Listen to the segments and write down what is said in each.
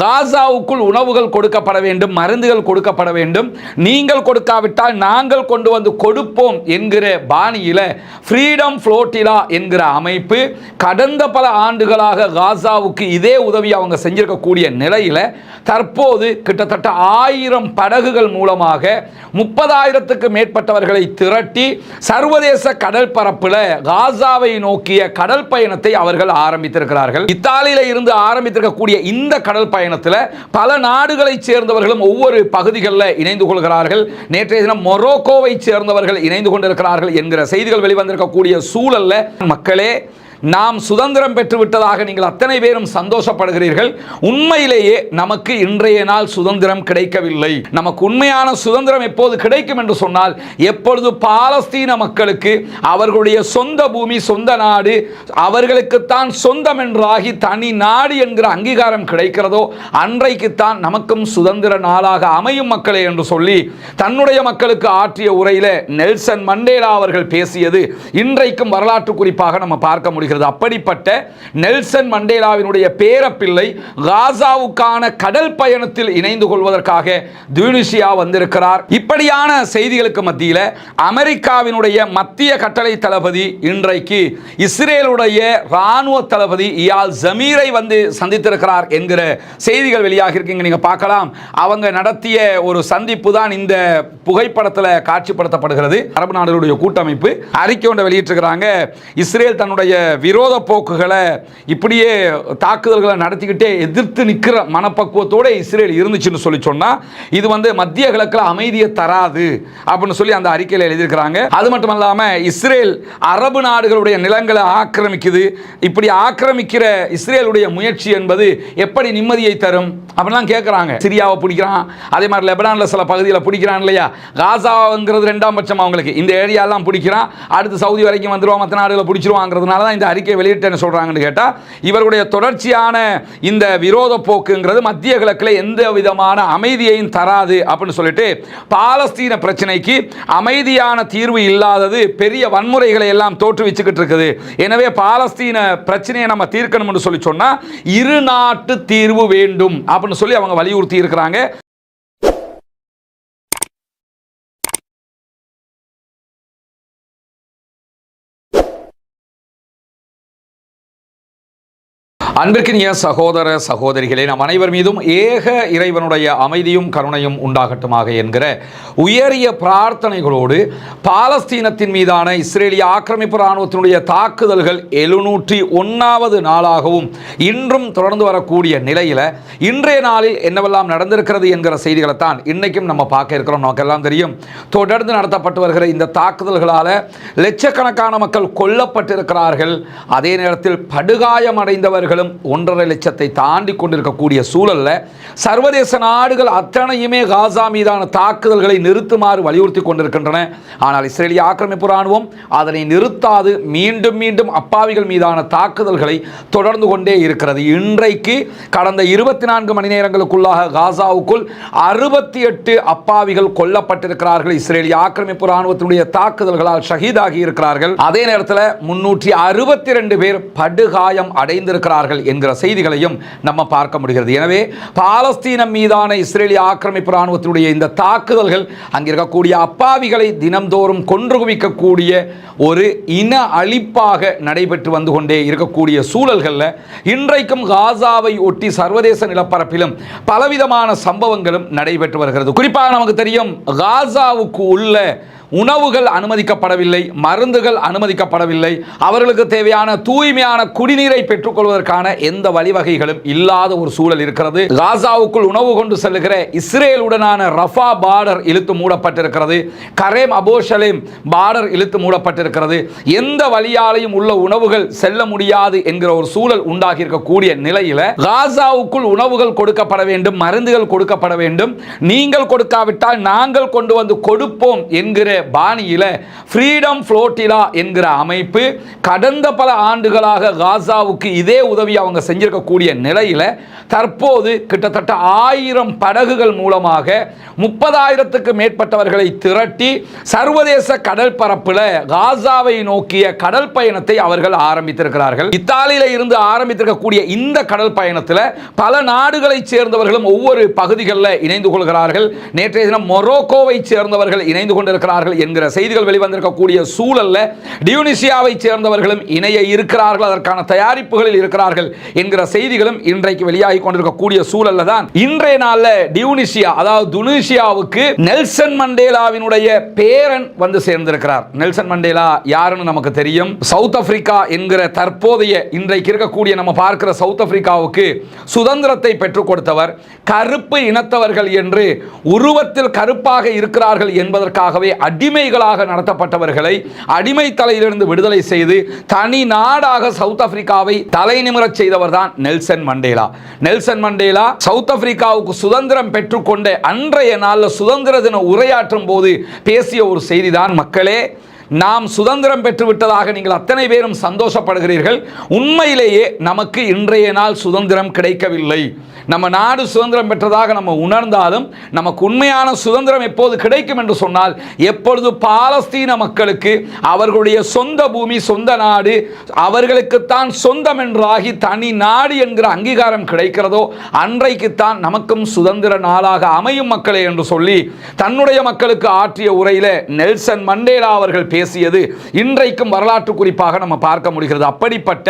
காசாவுக்குள் உணவுகள் கொடுக்கப்பட வேண்டும் மருந்துகள் கொடுக்கப்பட வேண்டும். நீங்கள் கொடுக்காவிட்டால் நாங்கள் கொண்டு வந்து கொடுப்போம் என்கிற பாணியில் ஃப்ரீடம் ஃப்ளோட்டிலா என்கிற அமைப்பு கடந்த பல ஆண்டுகளாக காசாவுக்கு இதே உதவி அவங்க செஞ்சிருக்கக்கூடிய நிலையில் தற்போது கிட்டத்தட்ட ஆயிரம் படகுகள் மூலமாக முப்பதாயிரத்துக்கு மேற்பட்டவர்களை திரட்டி சர்வதேச கடல் பரப்பில் காசாவை நோக்கிய கடல் பயணத்தை அவர்கள் ஆரம்பித்திருக்கிறார்கள். இத்தாலியில் இருந்து ஆரம்பித்திருக்கக்கூடிய இந்த கடல் பயணம் பயணத்தில் பல நாடுகளைச் சேர்ந்தவர்களும் ஒவ்வொரு பகுதிகளில் இணைந்து கொள்கிறார்கள். நேற்றைய தினம் மொரோக்கோவை சேர்ந்தவர்கள் இணைந்து கொண்டிருக்கிறார்கள் என்கிற செய்திகள் வெளிவந்திருக்கக்கூடிய சூழல்ல மக்களே நாம் சுதந்திரம் பெற்றுவிட்டதாக நீங்கள் அத்தனை பேரும் சந்தோஷப்படுகிறீர்கள். உண்மையிலேயே நமக்கு இன்றைய நாள் சுதந்திரம் கிடைக்கவில்லை. நமக்கு உண்மையான சுதந்திரம் எப்போது கிடைக்கும் என்று சொன்னால் எப்பொழுது பாலஸ்தீன மக்களுக்கு அவர்களுடைய சொந்த பூமி சொந்த நாடு அவர்களுக்குத்தான் சொந்தம் என்றாகி தனி நாடு என்கிற அங்கீகாரம் கிடைக்கிறதோ அன்றைக்குத்தான் நமக்கும் சுதந்திர நாளாக அமையும் மக்களே என்று சொல்லி தன்னுடைய மக்களுக்கு ஆற்றிய உரையில் நெல்சன் மண்டேலா அவர்கள் பேசியது இன்றைக்கும் வரலாற்று குறிப்பாக நம்ம பார்க்க முடியும் முடிகிறது அப்படிப்பட்ட நெல்சன் மண்டேலாவினுடைய பேரப்பிள்ளை காசாவுக்கான கடல் பயணத்தில் இணைந்து கொள்வதற்காக துனிசியா வந்திருக்கிறார். இப்படியான செய்திகளுக்கு மத்தியில் அமெரிக்காவினுடைய மத்திய கட்டளை தளபதி இன்றைக்கு இஸ்ரேலுடைய இராணுவ தளபதி இயால் ஜமீரை வந்து சந்தித்திருக்கிறார் என்கிற செய்திகள் வெளியாக இருக்கீங்க. நீங்கள் பார்க்கலாம். அவங்க நடத்திய ஒரு சந்திப்பு தான் இந்த புகைப்படத்தில் காட்சிப்படுத்தப்படுகிறது. அரபு நாடுகளுடைய கூட்டமைப்பு அறிக்கை ஒன்றை வெளியிட்டிருக்கிறாங்க. இஸ்ரேல் தன்னுடைய விரோத போக்குகளை இப்படியே தாக்குதல்களை நடத்திக்கிட்டே எதிர்த்து நிற்கிற மனப்பக்குவத்தோட இஸ்ரேல் இருந்துச்சுன்னு சொல்லி சொன்னால் இது வந்து மத்திய கிழக்கில் அமைதியை தராது அப்படின்னு சொல்லி அந்த அறிக்கையில் எழுதியிருக்கிறாங்க. அது மட்டும் இல்லாமல் இஸ்ரேல் அரபு நாடுகளுடைய நிலங்களை ஆக்கிரமிக்குது. இப்படி ஆக்கிரமிக்கிற இஸ்ரேலுடைய முயற்சி என்பது எப்படி நிம்மதியை தரும் அப்படிலாம் கேட்குறாங்க சிரியாவை பிடிக்கிறான். அதே மாதிரி லெபனானில் சில பகுதியில் பிடிக்கிறான் இல்லையா? காசாங்கிறது ரெண்டாம் பட்சம் அவங்களுக்கு. இந்த ஏரியாலாம் பிடிக்கிறான். அடுத்து சவுதி வரைக்கும் வந்துடுவோம் மற்ற நாடுகளை பிடிச்சிருவாங்கிறதுனால தான் இந்த அறிக்கை வெளியிட்டேன்னு சொல்கிறாங்கன்னு கேட்டால் இவர்களுடைய தொடர்ச்சியான இந்த விரோத போக்குங்கிறது மத்திய கிழக்கில் எந்த விதமான அமைதியையும் தராது அப்படின்னு சொல்லிட்டு பாலஸ்தீன பிரச்சனைக்கு அமைதியான தீர்வு இல்லாதது பெரிய வன்முறைகளை எல்லாம் தோற்றுவிச்சுக்கிட்டு இருக்குது. எனவே பாலஸ்தீன பிரச்சனையை நம்ம தீர்க்கணும்னு சொல்லி சொன்னால் இரு நாட்டு தீர்வு வேண்டும் அப்படின்னு சொல்லி அவங்க வலியுறுத்தி இருக்கிறாங்க. அன்பிற்கினிய சகோதர சகோதரிகளே நம் அனைவர் மீதும் ஏக இறைவனுடைய அமைதியும் கருணையும் உண்டாகட்டுமாக என்கிற உயரிய பிரார்த்தனைகளோடு பாலஸ்தீனத்தின் மீதான இஸ்ரேலிய ஆக்கிரமிப்பு இராணுவத்தினுடைய தாக்குதல்கள் எழுநூற்றி ஒன்றாவது நாளாகவும் இன்றும் தொடர்ந்து வரக்கூடிய நிலையில் இன்றைய நாளில் என்னவெல்லாம் நடந்திருக்கிறது என்கிற செய்திகளை தான் இன்றைக்கும் நம்ம பார்க்க இருக்கிறோம். நமக்கெல்லாம் தெரியும் தொடர்ந்து நடத்தப்பட்டு வருகிற இந்த தாக்குதல்களால் லட்சக்கணக்கான மக்கள் கொல்லப்பட்டிருக்கிறார்கள். அதே நேரத்தில் படுகாயமடைந்தவர்களும் ஒன்றரை லட்சத்தை தாண்டி கொண்டிருக்கக்கூடிய சூழல்ல சர்வதேச நாடுகள் அத்தனையுமே காசா மீதான தாக்குதல்களை நிறுத்துமாறு வலியுறுத்தி கொண்டிருக்கின்றன. ஆனால் இஸ்ரேலிய ஆக்கிரமிப்பு ராணுவம் அதனை நிறுத்தாது மீண்டும் மீண்டும் அப்பாவிகள் மீதான தாக்குதல்களை தொடர்ந்து கொண்டே இருக்கிறது. இன்றைக்கு கடந்த இருபத்தி நான்கு மணி நேரங்களுக்குள்ளாக காசாவுக்குள் அறுபத்தி எட்டு அப்பாவிகள் கொல்லப்பட்டிருக்கிறார்கள். இஸ்ரேலிய ஆக்கிரமிப்பு ராணுவத்தினுடைய தாக்குதல்களால் ஷஹீதாகி இருக்கிறார்கள். அதே நேரத்தில் முன்னூற்றி அறுபத்தி ரெண்டு பேர் படுகாயம் அடைந்திருக்கிறார்கள். என்கிற செய்திகளையும் நம்ம பார்க்க முடிகிறது. எனவே பாலஸ்தீனம் மீதான இஸ்ரேலிய ஆக்கிரமிப்பு இராணுவத்தினுடைய இந்த தாக்குதல்கள் அங்கே இருக்கக்கூடிய அப்பாவிகளை தினம்தோறும் கொன்று குவிக்கக்கூடிய ஒரு இன அழிப்பாக நடைபெற்று வந்து கொண்டே இருக்கக்கூடிய சூழல்களில் இன்றைக்கும் காசாவை ஒட்டி சர்வதேச நிலப்பரப்பிலும் பலவிதமான சம்பவங்களும் நடைபெற்று வருகிறது. குறிப்பாக நமக்கு தெரியும் காசாவுக்கு உள்ள உணவுகள் அனுமதிக்கப்படவில்லை மருந்துகள் அனுமதிக்கப்படவில்லை. அவர்களுக்கு தேவையான தூய்மையான குடிநீரை பெற்றுக்கொள்வதற்கான எந்த வழிவகைகளும் இல்லாத ஒரு சூழல் இருக்கிறது. காசாவுக்குள் உணவு கொண்டு செல்லுகிற இஸ்ரேலுடனான ரஃபா பார்டர் இழுத்து மூடப்பட்டிருக்கிறது. கரேம் அபோஷலேம் பார்டர் இழுத்து மூடப்பட்டிருக்கிறது. எந்த வழியாலையும் உள்ள உணவுகள் செல்ல முடியாது என்கிற ஒரு சூழல் உண்டாகி இருக்கக்கூடிய நிலையில காசாவுக்குள் உணவுகள் கொடுக்கப்பட வேண்டும் மருந்துகள் கொடுக்கப்பட வேண்டும். நீங்கள் கொடுக்காவிட்டால் நாங்கள் கொண்டு வந்து கொடுப்போம் என்கிற பாணியில் ஃப்ரீடம் ஃப்ளோட்டிலா என்கிற அமைப்பு கடந்த பல ஆண்டுகளாக காசாவுக்கு இதே உதவி அவங்க செஞ்சிருக்கக்கூடிய நிலையில தற்போது கிட்டத்தட்ட ஆயிரம் படகுகள் மூலமாக முப்பதாயிரத்துக்கு மேற்பட்டவர்களை திரட்டி சர்வதேச கடல் பரப்பில் காசாவை நோக்கிய கடல் பயணத்தை அவர்கள் ஆரம்பித்திருக்கிறார்கள். இத்தாலியில இருந்து ஆரம்பித்திருக்கக்கூடிய இந்த கடல் பயணத்தில் பல நாடுகளைச் சேர்ந்தவர்களும் ஒவ்வொரு பகுதிகளில் இணைந்து கொள்கிறார்கள். நேற்றைய தினம் மொரோக்கோவை சேர்ந்தவர்கள் இணைந்து கொண்டிருக்கிறார்கள். இருக்கிறார்கள் என்கிற செய்திகள் வெளிவந்திருக்கக்கூடிய சூழலில் டியூனிசியாவை சேர்ந்தவர்களும் இணைய இருக்கிறார்கள் அதற்கான தயாரிப்புகளில் இருக்கிறார்கள் என்கிற செய்திகளும் இன்றைக்கு வெளியாகி கொண்டிருக்கக்கூடிய சூழல்ல தான். இன்றைய நாளில் டியூனிசியா அதாவது துனிசியாவுக்கு நெல்சன் மண்டேலாவினுடைய பேரன் வந்து சேர்ந்திருக்கிறார். நெல்சன் மண்டேலா யாருன்னு நமக்கு தெரியும். சவுத் ஆப்பிரிக்கா என்கிற தற்போதைய இன்றைக்கு இருக்கக்கூடிய நம்ம பார்க்கிற சவுத் ஆப்பிரிக்காவுக்கு சுதந்திரத்தை பெற்றுக் கொடுத்தவர் கருப்பு இனத்தவர்கள் என்று உருவத்தில் கருப்பாக இருக்கிறார்கள் என்பதற்காகவே அட் அடிமைகளாக நடத்தப்பட்டவர்களை அடிமை தலையிலிருந்து விடுதலை செய்து தனி நாடாக சவுத் ஆப்பிரிக்காவை தலைநிமிரச் செய்தவர் தான் Nelson Mandela. Nelson Mandela South ஆப்பிரிக்காவுக்கு சுதந்திரம் பெற்றுக்கொண்ட அன்றைய நாளில் சுதந்திர தின உரையாற்றும் போது பேசிய ஒரு செய்திதான் மக்களே நாம் சுதந்திரம் பெற்றுவிட்டதாக நீங்கள் அத்தனை பேரும் சந்தோஷப்படுகிறீர்கள். உண்மையிலேயே நமக்கு இன்றைய நாள் சுதந்திரம் கிடைக்கவில்லை. நம்ம நாடு சுதந்திரம் பெற்றதாக நம்ம உணர்ந்தாலும் நமக்கு உண்மையான சுதந்திரம் எப்போது கிடைக்கும் என்று சொன்னால் எப்பொழுது பாலஸ்தீன மக்களுக்கு அவர்களுடைய சொந்த பூமி சொந்த நாடு அவர்களுக்குத்தான் சொந்தம் என்றாகி தனி நாடு என்கிற அங்கீகாரம் கிடைக்கிறதோ அன்றைக்குத்தான் நமக்கும் சுதந்திர நாளாக அமையும் மக்களே என்று சொல்லி தன்னுடைய மக்களுக்கு ஆற்றிய உரையில் நெல்சன் மண்டேலா அவர்கள் பேசியது. இன்றைக்கும் வரலாற்று குறிப்பாக நம்ம பார்க்க முடிகிறது. அப்படிப்பட்ட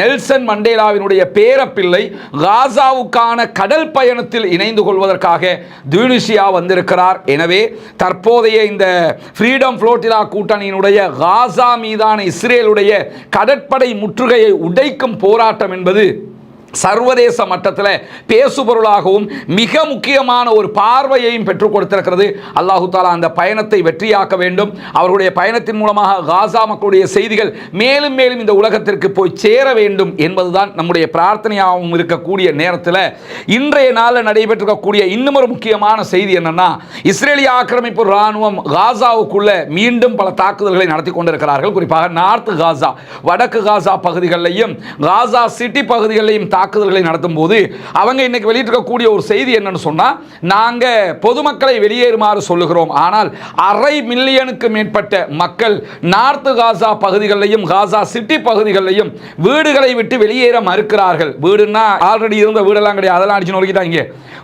நெல்சன் மண்டேலாவினுடைய பேரப்பிள்ளை காசாவுக்கான கடல் பயணத்தில் இணைந்து கொள்வதற்காக துனிசியா வந்திருக்கிறார். எனவே தற்போதைய இந்த ஃப்ரீடம் ஃப்ளோட்டிலா கூட்டணியினுடைய காசா மீதான இஸ்ரேலுடைய கடற்படை முற்றுகையை உடைக்கும் போராட்டம் என்பது சர்வதேச மட்டத்தில் பேசுபொருளாகவும் மிக முக்கியமான ஒரு பார்வையையும் பெற்றுக் கொடுத்திருக்கிறது. அல்லாஹு தாலா அந்த பயணத்தை வெற்றியாக்க வேண்டும். அவர்களுடைய பயணத்தின் மூலமாக காசா மக்களுடைய செய்திகள் மேலும் மேலும் இந்த உலகத்திற்கு போய் சேர வேண்டும் என்பதுதான் நம்முடைய பிரார்த்தனையாகவும் இருக்கக்கூடிய நேரத்தில் இன்றைய நாளில் நடைபெற்றிருக்கக்கூடிய இன்னும் ஒரு முக்கியமான செய்தி என்னன்னா இஸ்ரேலிய ஆக்கிரமிப்பு ராணுவம் காசாவுக்குள்ள மீண்டும் பல தாக்குதல்களை நடத்தி கொண்டிருக்கிறார்கள். குறிப்பாக நார்த் காசா வடக்கு காசா பகுதிகளிலையும் காசா சிட்டி பகுதிகளிலையும் தாக்குதல்களை நடத்தும் போது அவங்க இன்னைக்கு வெளியிட்டிருக்கக்கூடிய ஒரு செய்தி என்னன்னு சொன்னா நாங்க பொதுமக்களை வெளியேறுமாறு சொல்லுகிறோம். ஆனால் அரை மில்லியனுக்கு மேற்பட்ட மக்கள் நார்த்து காசா பகுதிகளிலையும் காசா சிட்டி பகுதிகளிலையும் வீடுகளை விட்டு வெளியேற மறுக்கிறார்கள். வீடுன்னா ஆல்ரெடி இருந்த வீடெல்லாம் கிடையாது. அதெல்லாம் அடிச்சு நோக்கிட்டாங்க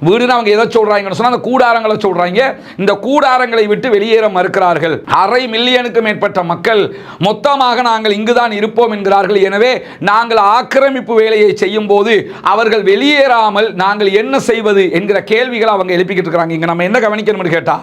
வீடுனா அவங்க எதை சொல்றாங்கன்னு சொன்னா அந்த கூடாரங்களை சொல்றாங்க. இந்த கூடாரங்களை விட்டு வெளியேற மறுக்கிறார்கள். அரை மில்லியனுக்கு மேற்பட்ட மக்கள் மொத்தமாக நாங்கள் இங்குதான் இருப்போம் என்கிறார்கள். எனவே நாங்கள் ஆக்கிரமிப்பு வேலையை செய்யும் போது அவர்கள் வெளியேறாமல் நாங்கள் என்ன செய்வது என்கிற கேள்விகளை அவங்க எழுப்பிக்கிட்டு இருக்கிறாங்க. இங்க நம்ம என்ன கவனிக்கணும்னு கேட்டா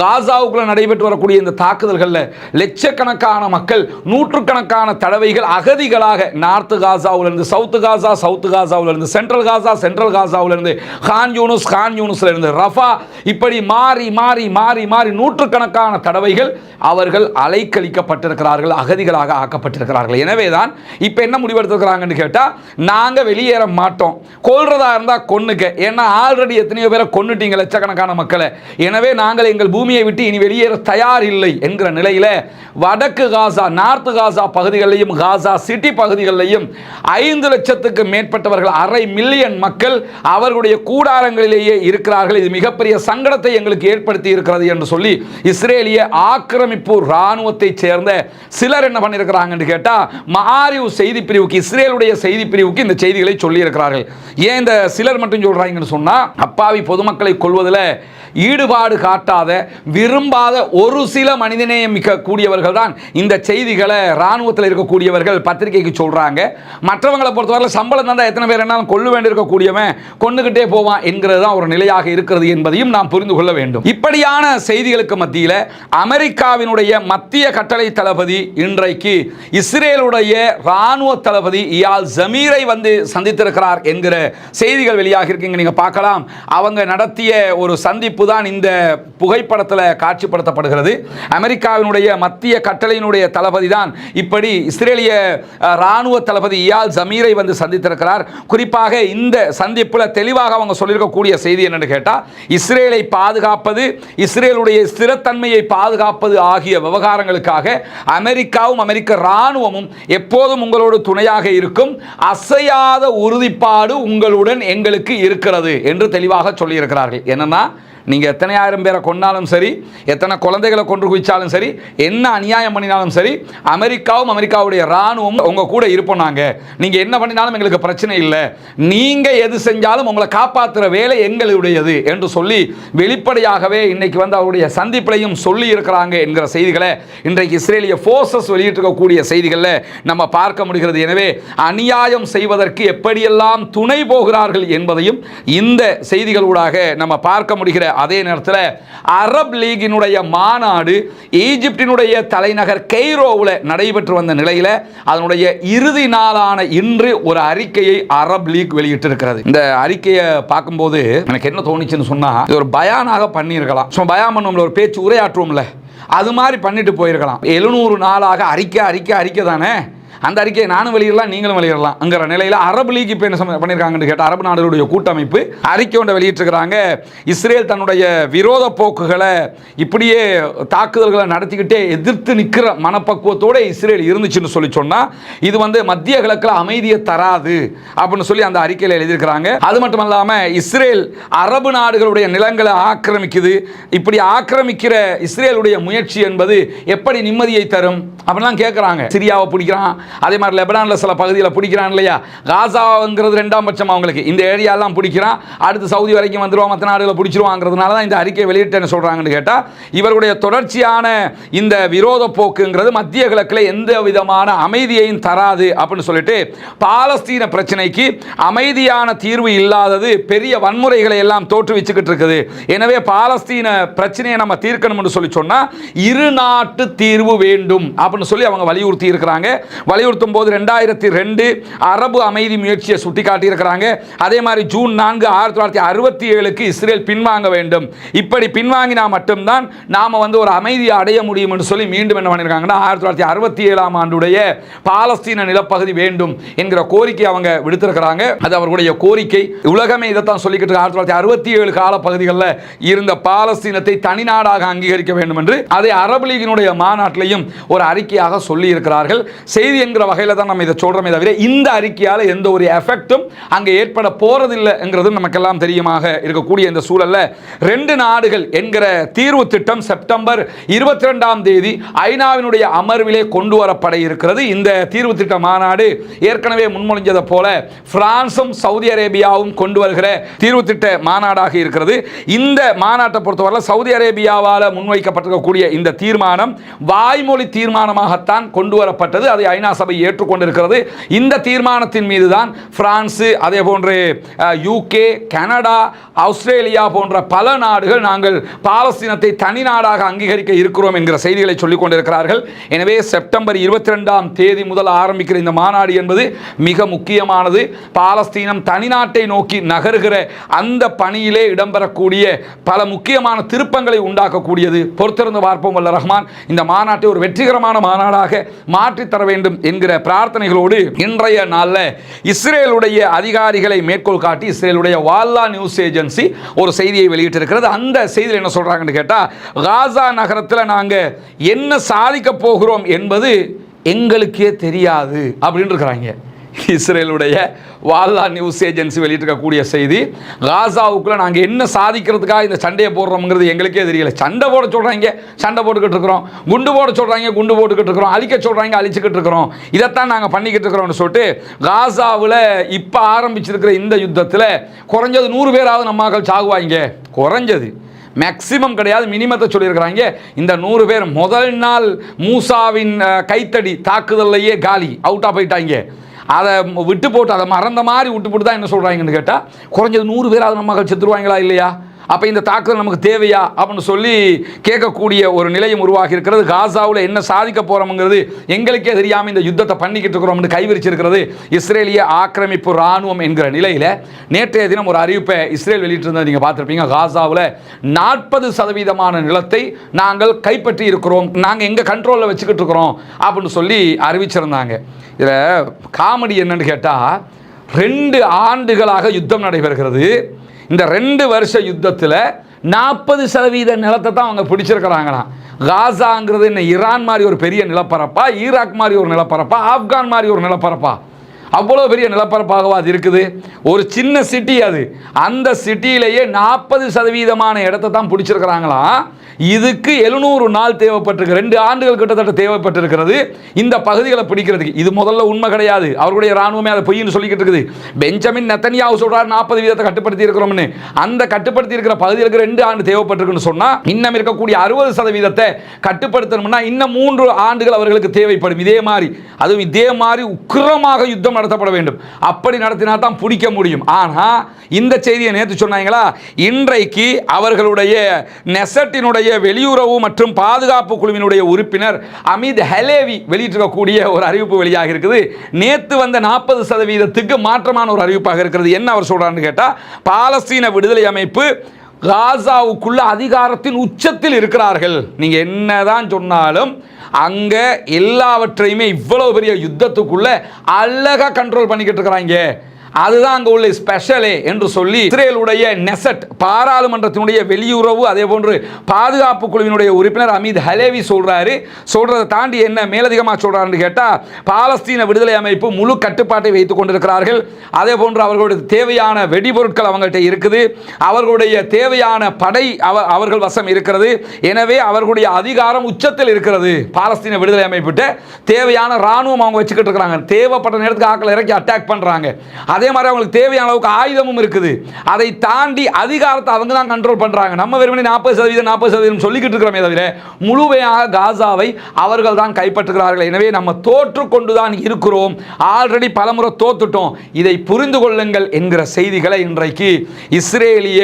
காசாவுக்குள்ள நடைபெற்று வரக்கூடிய இந்த தாக்குதல்களில் லட்சக்கணக்கான மக்கள் நூற்றுக்கணக்கான தடவைகள் அகதிகளாக நார்த் காசாவிலிருந்து சவுத் காசா சவுத் காசாவிலிருந்து சென்ட்ரல் காசா சென்ட்ரல் காசாவிலிருந்து கான் யூனுஸ் கான் யூனுஸ்ல இருந்து ரஃபா இப்படி மாறி மாறி மாறி மாறி நூற்றுக்கணக்கான தடவைகள் அவர்கள் அலைக்கழிக்கப்பட்டிருக்கிறார்கள் அகதிகளாக ஆக்கப்பட்டிருக்கிறார்கள். எனவே தான் இப்போ என்ன முடிவெடுத்திருக்கிறாங்கன்னு கேட்டால் நாங்கள் வெளியேற மாட்டோம். கொல்றதா இருந்தால் கொன்னுக்க. ஏன்னா ஆல்ரெடி எத்தனையோ பேரை கொன்னுட்டீங்க லட்சக்கணக்கான மக்களை. எனவே நாங்கள் எங்கள் பூமியை விட்டு இனி வெளியேற தயார் இல்லை என்கிற நிலையில் வடக்கு காசா நார்த்து காசா பகுதிகளிலையும் காசா சிட்டி பகுதிகளிலையும் ஐந்து லட்சத்துக்கு மேற்பட்டவர்கள் அரை மில்லியன் மக்கள் அவர்களுடைய கூடாரங்களிலேயே இருக்கிறார்கள். இது மிகப்பெரிய சங்கடத்தை எங்களுக்கு ஏற்படுத்தி இருக்கிறது என்று சொல்லி இஸ்ரேலிய ஆக்கிரமிப்பு இராணுவத்தை சேர்ந்த சிலர் என்ன பண்ணியிருக்கிறாங்கன்னு கேட்டால் மாரிவ் செய்தி பிரிவுக்கு இஸ்ரேலுடைய செய்தி பிரிவுக்கு இந்த செய்திகளை சொல்லி இருக்கிறார்கள் ஏன் இந்த சிலர் மட்டும் சொல்கிறாங்கன்னு சொன்னா அப்பாவி பொதுமக்களை கொள்வதில் ஈடுபாடு காட்டாத விரும்பாத ஒரு சில மனிதநேயம் மிக்க கூடியவர்கள் தான் இந்த செய்திகளை இராணுவத்தில் இருக்கக்கூடியவர்கள் பத்திரிகைக்கு சொல்கிறாங்க மற்றவங்களை பொறுத்தவரை சம்பளம் தந்தால் எத்தனை பேர் என்னாலும் கொள்ள வேண்டியிருக்கக்கூடியவன் கொண்டுகிட்டே போவான் என்கிறது தான் ஒரு நிலையாக இருக்கிறது என்பதையும் நாம் புரிந்து கொள்ள வேண்டும். இப்படியான செய்திகளுக்கு மத்தியில் அமெரிக்காவினுடைய மத்திய கட்டளை தளபதி இன்றைக்கு இஸ்ரேலுடைய இராணுவ தளபதி இயால் ஜமீரை வந்து சந்தித்திருக்கிறார் என்கிற செய்திகள் வெளியாக இருக்குங்க நீங்க பார்க்கலாம். அவங்க நடத்திய ஒரு சந்திப்பு தான் இந்த புகைப்படத்தில் காட்சிப்படுத்தப்படுகிறது. அமெரிக்காவினுடைய மத்திய கட்டளையினுடைய தளபதி தான் இப்படி இஸ்ரேலிய இராணுவ தளபதி இயால் ஜமீரை வந்து சந்தித்திருக்கிறார். குறிப்பாக இந்த சந்திப்பில் தெளிவாக அவங்க சொல்லியிருக்கக்கூடிய செய்தி என்னென்னு கேட்டால் இஸ்ரேலை பாதுகாப்பது இஸ்ரேலுடைய ஸ்திரத்தன்மையை பாதுகாப்பது ஆகிய விவகாரங்களுக்காக அமெரிக்காவும் அமெரிக்க ராணுவமும் எப்போதும் உங்களோடு துணையாக இருக்கும். அசையாத உறுதிப்பாடு உங்களுடன் எங்களுக்கு இருக்கிறது என்று தெளிவாக சொல்லியிருக்கிறார்கள். என்னன்னா நீங்கள் எத்தனை ஆயிரம் பேரை கொண்டாலும் சரி எத்தனை குழந்தைகளை கொண்டு குவிச்சாலும் சரி என்ன அநியாயம் பண்ணினாலும் சரி அமெரிக்காவும் அமெரிக்காவுடைய இராணுவம் உங்கள் கூட இருப்போம் நாங்கள் நீங்கள் என்ன பண்ணினாலும் எங்களுக்கு பிரச்சனை இல்லை. நீங்கள் எது செஞ்சாலும் உங்களை காப்பாற்றுற வேலை எங்களுடையது என்று சொல்லி வெளிப்படையாகவே இன்னைக்கு வந்து அவருடைய சந்திப்பிலையும் சொல்லி இருக்கிறாங்க என்கிற செய்திகளை இன்றைக்கு இஸ்ரேலிய ஃபோர்ஸஸ் வெளியிட்டிருக்கக்கூடிய செய்திகளில் நம்ம பார்க்க முடிகிறது. எனவே அநியாயம் செய்வதற்கு எப்படியெல்லாம் துணை போகிறார்கள் என்பதையும் இந்த செய்திகளூடாக நம்ம பார்க்க முடிகிற அதே நேரத்தில் அரப் லீகினுடைய மாநாடு ஈஜிப்டினுடைய தலைநகர் கெய்ரோவில் நடைபெற்று வந்த நிலையில் அதனுடைய இறுதி நாளான இன்று ஒரு அறிக்கையை அரப் லீக் வெளியிட்டிருக்கிறது. இந்த அறிக்கையை பார்க்கும்போது எனக்கு என்ன தோணுச்சுன்னு சொன்னால் இது ஒரு பயானாக பண்ணியிருக்கலாம். ஸோ பயான் பண்ணுவோம்ல ஒரு பேச்சு உரையாற்றுவோம்ல. அது மாதிரி பண்ணிட்டு போயிருக்கலாம். எழுநூறு நாளாக அறிக்கை அறிக்கை அறிக்கை தானே? அந்த அறிக்கையை நானும் வெளியிடலாம் நீங்களும் வெளியிடலாம் அங்கிற நிலையில் அரபு லீக் இப்போ என்ன பண்ணியிருக்காங்கன்னு கேட்டால் அரபு நாடுகளுடைய கூட்டமைப்பு அறிக்கை ஒன்றை வெளியிட்டிருக்கிறாங்க. இஸ்ரேல் தன்னுடைய விரோத போக்குகளை இப்படியே தாக்குதல்களை நடத்திக்கிட்டே எதிர்த்து நிற்கிற மனப்பக்குவத்தோட இஸ்ரேல் இருந்துச்சுன்னு சொல்லி சொன்னால் இது வந்து மத்திய கிழக்கில் அமைதியை தராது அப்படின்னு சொல்லி அந்த அறிக்கையில் எழுதியிருக்கிறாங்க. அது மட்டும் இல்லாமல் இஸ்ரேல் அரபு நாடுகளுடைய நிலங்களை ஆக்கிரமிக்குது. இப்படி ஆக்கிரமிக்கிற இஸ்ரேலுடைய முயற்சி என்பது எப்படி நிம்மதியை தரும் அப்படிலாம் கேட்குறாங்க சிரியாவை பிடிக்கிறான் அதே மாதிரி லெபனானில் சில பகுதியில் பிடிக்கிறான் இல்லையா? காசாங்கிறது ரெண்டாம் பட்சம் அவங்களுக்கு. இந்த ஏரியாலாம் பிடிக்கிறான். அடுத்து சவுதி வரைக்கும் வந்துடுவோம் மற்ற நாடுகளை பிடிச்சிருவாங்கிறதுனால தான் இந்த அறிக்கை வெளியிட்டேன்னு சொல்கிறாங்கன்னு கேட்டால் இவருடைய தொடர்ச்சியான இந்த விரோத போக்குங்கிறது மத்திய கிழக்கில் எந்த விதமான அமைதியையும் தராது அப்படின்னு சொல்லிட்டு பாலஸ்தீன பிரச்சனைக்கு அமைதியான தீர்வு இல்லாதது பெரிய வன்முறைகளை எல்லாம் தோற்றுவிச்சுக்கிட்டு இருக்குது. எனவே பாலஸ்தீன பிரச்சனையை நம்ம தீர்க்கணும்னு சொல்லி சொன்னால் இரு நாட்டு தீர்வு வேண்டும் அப்படின்னு சொல்லி அவங்க வலியுறுத்தி இருக்கிறாங்க. வலியுறுத்தும் போது ரெண்டாயிரத்தி ரெண்டு அரபு அமைதி முயற்சியை சுட்டிக்காட்டியிருக்கிறாங்க. அதே மாதிரி ஜூன் நான்கு ஆயிரத்தி தொள்ளாயிரத்தி அறுபத்தி ஏழுக்கு இஸ்ரேல் பின்வாங்க வேண்டும். இப்படி பின்வாங்கினா மட்டும்தான் நாம வந்து ஒரு அமைதியை அடைய முடியும் என்று சொல்லி மீண்டும் என்ன பண்ணியிருக்காங்கன்னா ஆயிரத்தி தொள்ளாயிரத்தி அறுபத்தி ஏழாம் ஆண்டுடைய பாலஸ்தீன நிலப்பகுதி வேண்டும் என்கிற கோரிக்கை அவங்க விடுத்திருக்கிறாங்க. அது அவர்களுடைய கோரிக்கை. உலகமே இதைத்தான் சொல்லிக்கிட்டு இருக்கு. ஆயிரத்தி தொள்ளாயிரத்தி அறுபத்தி ஏழு காலப்பகுதிகளில் இருந்த பாலஸ்தீனத்தை தனிநாடாக அங்கீகரிக்க வேண்டும் என்று அதை அரபு லீகினுடைய மாநாட்டிலையும் ஒரு அறிக்கையாக சொல்லி இருக்கிறார்கள் செய்தி என்கிற வகையில் தான் நம்ம இதை சொல்கிறோமே தவிர இந்த அறிக்கையால் எந்த ஒரு எஃபெக்டும் அங்கே ஏற்பட போகிறதில்லைங்கிறது நமக்கெல்லாம் தெரியுமாக இருக்கக்கூடிய இந்த சூழலில். ரெண்டு நாடுகள் என்கிற தீர்வு திட்டம் செப்டம்பர் இருபத்தி ரெண்டாம் தேதி ஐநாவினுடைய அமர்விலே கொண்டு வரப்பட இருக்கிறது. இந்த தீர்வு திட்ட மாநாடு ஏற்கனவே முன்மொழிஞ்சதை போல பிரான்சும் சவுதி அரேபியாவும் கொண்டு வருகிற தீர்வு திட்ட மாநாடாக இருக்கிறது. இந்த மாநாட்டை பொறுத்தவரை சவுதி அரேபியாவால் முன்வைக்கப்பட்டிருக்கக்கூடிய இந்த தீர்மானம் வாய்மொழி தீர்மானமாகத்தான் கொண்டு வரப்பட்டது. அதை ஐநா சபை ஏற்றுக்கொண்டிருக்கிறது. இந்த தீர்மானத்தின் மீது தான் பிரான்ஸு அதே போன்று யூகே கனடா ஆஸ்திரேலியா போன்ற பல நாடுகள் நாங்கள் பாலஸ்தீனத்தை தனி நாடாக அங்கீகரிக்க இருக்கிறோம் என்கிற செய்திகளை சொல்லிக் கொண்டிருக்கிறார்கள். எனவே செப்டம்பர் இருபத்தி ரெண்டாம் தேதி முதல் ஆரம்பிக்கிற இந்த மாநாடு என்பது மிக முக்கியமானது. பாலஸ்தீனம் தனிநாட்டை நோக்கி நகருகிற அந்த பணியிலே இடம்பெறக்கூடிய பல முக்கியமான திருப்பங்களை உண்டாக்கக்கூடியது. பொறுத்திருந்து பார்ப்போம் வல்ல ரஹ்மான். இந்த மாநாட்டை ஒரு வெற்றிகரமான மாநாடாக மாற்றித்தர வேண்டும் என்கிற பிரார்த்தனைகளோடு இன்றைய நாளில் இஸ்ரேலுடைய அதிகாரிகளை மேற்கோள் காட்டி இஸ்ரேலுடைய வால்லா நியூஸ் ஏஜென்சி ஒரு செய்தியை வெளியிட்டிருக்கிறது. அந்த செய்தியில் என்ன சொல்கிறாங்கன்னு கேட்டால் காசா நகரத்தில் நாங்கள் என்ன சாதிக்க போகிறோம் என்பது எங்களுக்கே தெரியாது அப்படின்னு இருக்கிறாங்க இஸ்ரேலுடைய வால்லா நியூஸ் ஏஜென்சி வெளியிட்டிருக்கக்கூடிய செய்தி காசாவுக்குள்ளே நாங்கள் என்ன சாதிக்கிறதுக்காக இந்த சண்டையை போடுறோம்ங்கிறது எங்களுக்கே தெரியல. சண்டை போட சொல்கிறாங்க சண்டை போட்டுக்கிட்டு இருக்கிறோம். குண்டு போட சொல்கிறாங்க குண்டு போட்டுக்கிட்டு இருக்கிறோம். அழிக்க சொல்கிறாங்க அழிச்சுக்கிட்டு இருக்கிறோம். இதைத்தான் நாங்கள் பண்ணிக்கிட்டு இருக்கிறோம்னு சொல்லிட்டு காசாவில் இப்போ ஆரம்பிச்சிருக்கிற இந்த யுத்தத்தில் குறைஞ்சது நூறு பேராவது நம்ம மக்கள் சாகுவாங்க குறைஞ்சது. மேக்சிமம் கிடையாது மினிமத்தை சொல்லியிருக்கிறாங்க. இந்த நூறு பேர் முதல் நாள் மூசாவின் கைத்தடி தாக்குதல்லையே காலி அவுட்டாக போயிட்டாங்க அதை விட்டு போட்டு அதை மறந்த மாதிரி விட்டு போட்டு தான் என்ன சொல்கிறாங்கன்னு கேட்டால் குறைஞ்சது நூறு பேர் அது நம்ம செத்துருவாங்களா இல்லையா? அப்போ இந்த தாக்குதல் நமக்கு தேவையா அப்படின்னு சொல்லி கேட்கக்கூடிய ஒரு நிலையம் உருவாகி இருக்கிறது. காசாவில் என்ன சாதிக்க போகிறோம்ங்கிறது எங்களுக்கே தெரியாமல் இந்த யுத்தத்தை பண்ணிக்கிட்டு இருக்கிறோம்னு கைவிரிச்சிருக்கிறது இஸ்ரேலிய ஆக்கிரமிப்பு இராணுவம் என்கிற நிலையில் நேற்றைய தினம் ஒரு அறிவிப்பை இஸ்ரேல் வெளியிட்டிருந்தது நீங்கள் பார்த்துருப்பீங்க. காசாவில் நாற்பது சதவீதமான நிலத்தை நாங்கள் கைப்பற்றி இருக்கிறோம். நாங்கள் எங்கள் கண்ட்ரோலில் வச்சுக்கிட்டு இருக்கிறோம் அப்படின்னு சொல்லி அறிவிச்சிருந்தாங்க. இதில் காமெடி என்னன்னு கேட்டால் ரெண்டு ஆண்டுகளாக யுத்தம் நடைபெறுகிறது. இந்த ரெண்டு வருஷ யுத்தத்தில் நாற்பது சதவீத நிலத்தை தான் அவங்க பிடிச்சிருக்கிறாங்களாம். காசாங்கிறது என்ன ஈரான் மாதிரி ஒரு பெரிய நிலப்பரப்பா ஈராக் மாதிரி ஒரு நிலப்பரப்பா ஆப்கான் மாதிரி ஒரு நிலப்பரப்பா? அவ்வளோ பெரிய நிலப்பரப்பாகவா அது இருக்குது? ஒரு சின்ன சிட்டி அது. அந்த சிட்டியிலேயே நாற்பது சதவீதமான இடத்த தான் பிடிச்சிருக்கிறாங்களாம் இதுக்கு எழுநூறு நாள் தேவைப்பட்டிருக்கு. ரெண்டு ஆண்டுகள் கிட்டத்தட்ட தேவைப்பட்டிருக்கிறது. இந்த பகுதிகளை பிடிக்கிறதுக்கு. இது முதல்ல உண்மை கிடையாது. அவருடைய ராணுவமே அதை பொய்ன்னு சொல்லிக்கிட்டு இருக்குது. பெஞ்சமின் நெத்தனியாவு சொல்கிறார் நாற்பது வீதத்தை கட்டுப்படுத்தி இருக்கிறோம்னு அந்த கட்டுப்படுத்தி இருக்கிற பகுதிகளுக்கு ரெண்டு ஆண்டு தேவைப்பட்டிருக்குன்னு சொன்னால் இன்னும் இருக்கக்கூடிய அறுபது சதவீதத்தை கட்டுப்படுத்தணும்னா இன்னும் மூன்று ஆண்டுகள் அவர்களுக்கு தேவைப்படும். இதே மாதிரி அதுவும் இதே மாதிரி உக்கிரமாக யுத்தம் நடத்தப்பட வேண்டும். அப்படி நடத்தினா தான் பிடிக்க முடியும். ஆனால் இந்த செய்தியை நேற்று சொன்னாங்களா? இன்றைக்கு அவர்களுடைய நெசட்டினுடைய வெளியுறவு மற்றும் பாதுகாப்பு குழுவினுடைய உறுப்பினர் அமித் ஹெலேவி வெளியிட்டிருக்கக்கூடிய ஒரு அறிவிப்பு வெளியாக இருக்குது. நேற்று வந்த நாற்பது சதவீதத்துக்கு மாற்றமான ஒரு அறிவிப்பாக இருக்கிறது. என்ன அவர் சொல்கிறான்னு கேட்டால் பாலஸ்தீன விடுதலை அமைப்பு காசாவுக்குள்ள அதிகாரத்தின் உச்சத்தில் இருக்கிறார்கள். நீங்கள் என்னதான் சொன்னாலும் அங்கே எல்லாவற்றையுமே இவ்வளோ பெரிய யுத்தத்துக்குள்ளே அழகா கண்ட்ரோல் பண்ணிக்கிட்டு இருக்கிறாங்க. அதுதான் அங்கே உள்ள ஸ்பெஷலே என்று சொல்லி இஸ்ரேலுடைய நெசட் பாராளுமன்றத்தினுடைய வெளியுறவு அதே போன்று பாதுகாப்பு குழுவினுடைய உறுப்பினர் அமீத் ஹலேவி சொல்கிறாரு சொல்கிறதை தாண்டி என்ன மேலதிகமாக சொல்கிறாருன்னு கேட்டால் பாலஸ்தீன விடுதலை அமைப்பு முழு கட்டுப்பாட்டை வைத்துக் கொண்டிருக்கிறார்கள். அதே போன்று அவர்களுடைய தேவையான வெடிபொருட்கள் அவங்கள்ட்ட இருக்குது. அவர்களுடைய தேவையான படை அவ அவர்கள் வசம் இருக்கிறது. எனவே அவர்களுடைய அதிகாரம் உச்சத்தில் இருக்கிறது. பாலஸ்தீன விடுதலை அமைப்பிட்ட தேவையான ராணுவம் அவங்க வச்சுக்கிட்டு இருக்கிறாங்க. தேவைப்பட்ட நேரத்துக்கு ஆக்களை இறக்கி அட்டாக் பண்ணுறாங்க அதே மாதிரி அவங்களுக்கு தேவையான அளவுக்கு ஆயுதமும் இருக்குது. அதை தாண்டி அதிகாரத்தை அவங்க தான் கண்ட்ரோல் பண்றாங்க. நம்ம வெறுமனே நாற்பது சதவீதம் நாற்பது சதவீதம் சொல்லிக்கிட்டு இருக்கிறோமே தவிர முழுமையாக காசாவை அவர்கள் தான் கைப்பற்றுகிறார்கள். எனவே நம்ம தோற்று கொண்டு தான் இருக்கிறோம். ஆல்ரெடி பலமுறை தோத்துட்டோம். இதை புரிந்து கொள்ளுங்கள் என்கிற செய்திகளை இன்றைக்கு இஸ்ரேலிய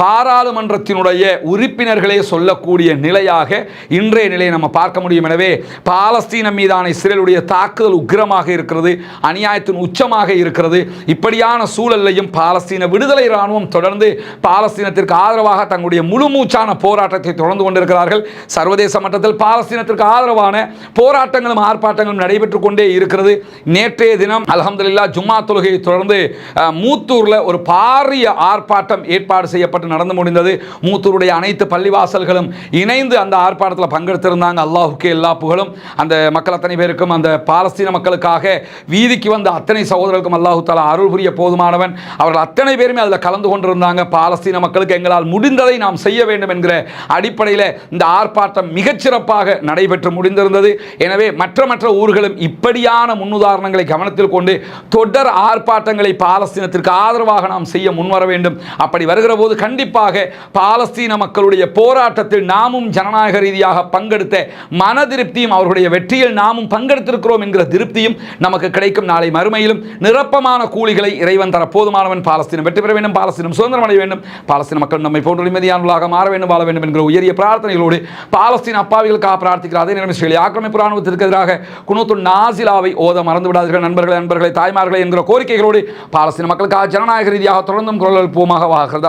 பாராளுமன்றத்தினுடைய உறுப்பினர்களே சொல்லக்கூடிய நிலையாக இன்றைய நிலையை நம்ம பார்க்க முடியும். எனவே பாலஸ்தீனம் மீதான இஸ்ரேலுடைய தாக்குதல் உக்கிரமாக இருக்கிறது அநியாயத்தின் உச்சமாக இருக்கிறது. இப்படியான சூழலையும் பாலஸ்தீன விடுதலை இராணுவம் தொடர்ந்து பாலஸ்தீனத்திற்கு ஆதரவாக தங்களுடைய முழுமூச்சான போராட்டத்தை தொடர்ந்து கொண்டிருக்கிறார்கள். சர்வதேச மட்டத்தில் பாலஸ்தீனத்திற்கு ஆதரவான போராட்டங்களும் ஆர்ப்பாட்டங்களும் நடைபெற்றுக் கொண்டே இருக்கிறது. நேற்றைய தினம் அலமதுல்லா ஜும்மா தொழுகையை தொடர்ந்து மூத்தூரில் ஒரு பாரிய ஆர்ப்பாட்டம் ஏற்பாடு செய்யப்பட்டு நடந்து முடிந்தது. மூத்தூருடைய அனைத்து பள்ளிவாசல்களும் இணைந்து அந்த ஆர்ப்பாட்டத்தில் பங்கெடுத்திருந்தாங்க. அல்லாஹுக்கு எல்லா புகழும். அந்த மக்கள் அத்தனை பேருக்கும் அந்த பாலஸ்தீன மக்களுக்காக வீதிக்கு வந்த அத்தனை சகோதரர்களுக்கும் அல்லாஹு தாலா அருள் புரிய போதுமானவன். அவர்கள் அத்தனை பேருமே அதில் கலந்து கொண்டிருந்தாங்க. பாலஸ்தீன மக்களுக்கு எங்களால் முடிந்ததை நாம் செய்ய வேண்டும் என்கிற அடிப்படையில் இந்த ஆர்ப்பாட்டம் மிகச்சிறப்பாக நடைபெற்று முடிந்திருந்தது. எனவே மற்ற மற்ற ஊர்களும் இப்படியான முன்னுதாரணங்களை கவனத்தில் கொண்டு தொடர் ஆர்ப்பாட்டங்களை பாலஸ்தீனத்திற்கு ஆதரவாக நாம் செய்ய முன்வர வேண்டும். அப்படி வருகிற போது கண்டிப்பாக பாலஸ்தீன மக்களுடைய போராட்டத்தில் நாமும் ஜனநாயக ரீதியாக பங்கெடுத்த மன திருப்தியும் அவர்களுடைய வெற்றியில் நாமும் பங்கெடுத்திருக்கிறோம் என்கிற திருப்தியும் நமக்கு கிடைக்கும் நாளை மறுமையிலும். நிரப்பமான கூலிகளை இறைவன் தர போதுமானவன் பாலஸ்தீனம். வெற்றி பெற வேண்டும் பாலஸ்தீனம் சுதந்திரம் அடைய வேண்டும். பாலஸ்தீன மக்கள் நம்மை போன்ற நிம்மதியானவர்களாக மாற வேண்டும் வாழ வேண்டும் என்கிற உயரிய பிரார்த்தனைகளோடு பாலஸ்தீன அப்பாவிகளுக்காக பிரார்த்திக்கிற அதே நேரம் இஸ்ரேலிய ஆக்கிரமிப்பு ராணுவத்திற்கு எதிராக குனூத்து நாசிலாவை ஓத மறந்து விடாதீர்கள். நண்பர்களே நண்பர்களை தாய்மார்களே என்கிற கோரிக்கைகளோடு பாலஸ்தீன மக்களுக்காக ஜனநாயக ரீதியாக தொடர்ந்தும் குரல் எழுப்புவோமாக. வாகிறது